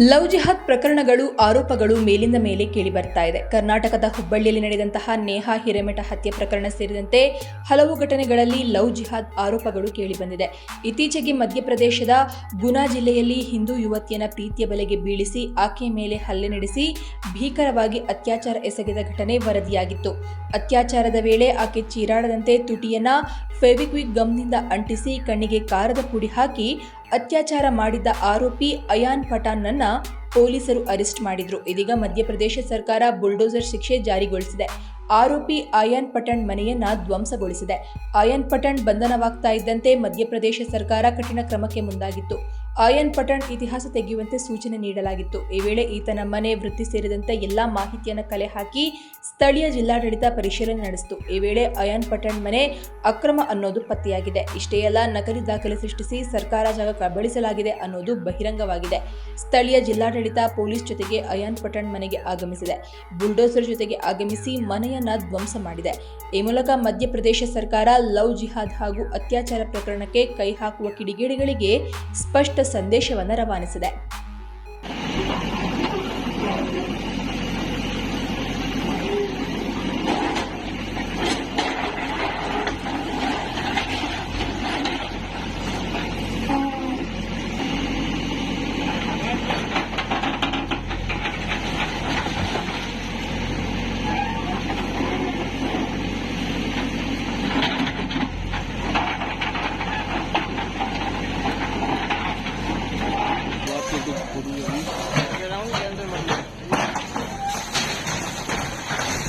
Love ಜಿಹಾದ್ ಪ್ರಕರಣಗಳು, ಆರೋಪಗಳು ಮೇಲಿಂದ ಮೇಲೆ ಕೇಳಿ ಬರ್ತಾ ಇದೆ. ಕರ್ನಾಟಕದ ಹುಬ್ಬಳ್ಳಿಯಲ್ಲಿ ನಡೆದಂತಹ ನೇಹಾ ಹಿರೇಮಠ ಹತ್ಯೆ ಪ್ರಕರಣ ಸೇರಿದಂತೆ ಹಲವು ಘಟನೆಗಳಲ್ಲಿ ಲವ್ ಜಿಹಾದ್ ಆರೋಪಗಳು ಕೇಳಿಬಂದಿದೆ ಇತ್ತೀಚೆಗೆ ಮಧ್ಯಪ್ರದೇಶದ ಗುನಾ ಜಿಲ್ಲೆಯಲ್ಲಿ ಹಿಂದೂ ಯುವತಿಯನ್ನ ಪ್ರೀತಿಯ ಬಲೆಗೆ ಬೀಳಿಸಿ ಆಕೆಯ ಮೇಲೆ ಹಲ್ಲೆ ನಡೆಸಿ ಭೀಕರವಾಗಿ ಅತ್ಯಾಚಾರ ಎಸಗಿದ ಘಟನೆ ವರದಿಯಾಗಿತ್ತು. ಅತ್ಯಾಚಾರದ ವೇಳೆ ಆಕೆ ಚೀರಾಡದಂತೆ ತುಟಿಯನ್ನ ಫೆವಿಕ್ವಿಕ್ ಗಮ್ನಿಂದ ಅಂಟಿಸಿ ಕಣ್ಣಿಗೆ ಕಾರದ ಪುಡಿ ಹಾಕಿ ಅತ್ಯಾಚಾರ ಮಾಡಿದ್ದ ಆರೋಪಿ ಅಯಾನ್ ಪಠಾನ್ನ ಪೊಲೀಸರು ಅರೆಸ್ಟ್ ಮಾಡಿದ್ರು. ಇದೀಗ ಮಧ್ಯಪ್ರದೇಶ ಸರ್ಕಾರ ಬುಲ್ಡೋಸರ್ ಶಿಕ್ಷೆ ಜಾರಿಗೊಳಿಸಿದೆ. ಆರೋಪಿ ಆಯನ್ ಪಠಣ್ ಮನೆಯನ್ನ ಧ್ವಂಸಗೊಳಿಸಿದೆ. ಆಯನ್ ಪಠಣ್ ಬಂಧನವಾಗ್ತಾ ಇದ್ದಂತೆ ಮಧ್ಯಪ್ರದೇಶ ಸರ್ಕಾರ ಕಠಿಣ ಕ್ರಮಕ್ಕೆ ಮುಂದಾಗಿತ್ತು. ಆಯನ್ ಪಠಣ್ ಇತಿಹಾಸ ತೆಗೆಯುವಂತೆ ಸೂಚನೆ ನೀಡಲಾಗಿತ್ತು. ಈ ವೇಳೆ ಈತನ ಮನೆ, ವೃತ್ತಿ ಸೇರಿದಂತೆ ಎಲ್ಲಾ ಮಾಹಿತಿಯನ್ನು ಕಲೆ ಹಾಕಿ ಸ್ಥಳೀಯ ಜಿಲ್ಲಾಡಳಿತ ಪರಿಶೀಲನೆ ನಡೆಸಿತು. ಈ ವೇಳೆ ಅಯಾನ್ ಪಠಣ್ ಮನೆ ಅಕ್ರಮ ಅನ್ನೋದು ಪತ್ತೆಯಾಗಿದೆ. ಇಷ್ಟೇ ಅಲ್ಲ, ನಕಲಿ ದಾಖಲೆ ಸೃಷ್ಟಿಸಿ ಸರ್ಕಾರ ಜಾಗ ಕಬಳಿಸಲಾಗಿದೆ ಅನ್ನೋದು ಬಹಿರಂಗವಾಗಿದೆ. ಸ್ಥಳೀಯ ಜಿಲ್ಲಾಡಳಿತ ಪೊಲೀಸ್ ಜೊತೆಗೆ ಅಯಾನ್ ಪಠಣ್ ಮನೆಗೆ ಆಗಮಿಸಿದೆ. ಬುಲ್ಡೋಸರ್ ಜೊತೆಗೆ ಆಗಮಿಸಿ ಮನೆಯನ್ನ ಧ್ವಂಸ ಮಾಡಿದೆ. ಈ ಮೂಲಕ ಮಧ್ಯಪ್ರದೇಶ ಸರ್ಕಾರ ಲವ್ ಜಿಹಾದ್ ಹಾಗೂ ಅತ್ಯಾಚಾರ ಪ್ರಕರಣಕ್ಕೆ ಕೈ ಹಾಕುವ ಕಿಡಿಗೇಡಿಗಳಿಗೆ ಸ್ಪಷ್ಟ ಸಂದೇಶವನ್ನು ರವಾನಿಸಿದೆ. ਕੁਝ ਕੁੜੀ ਹੈ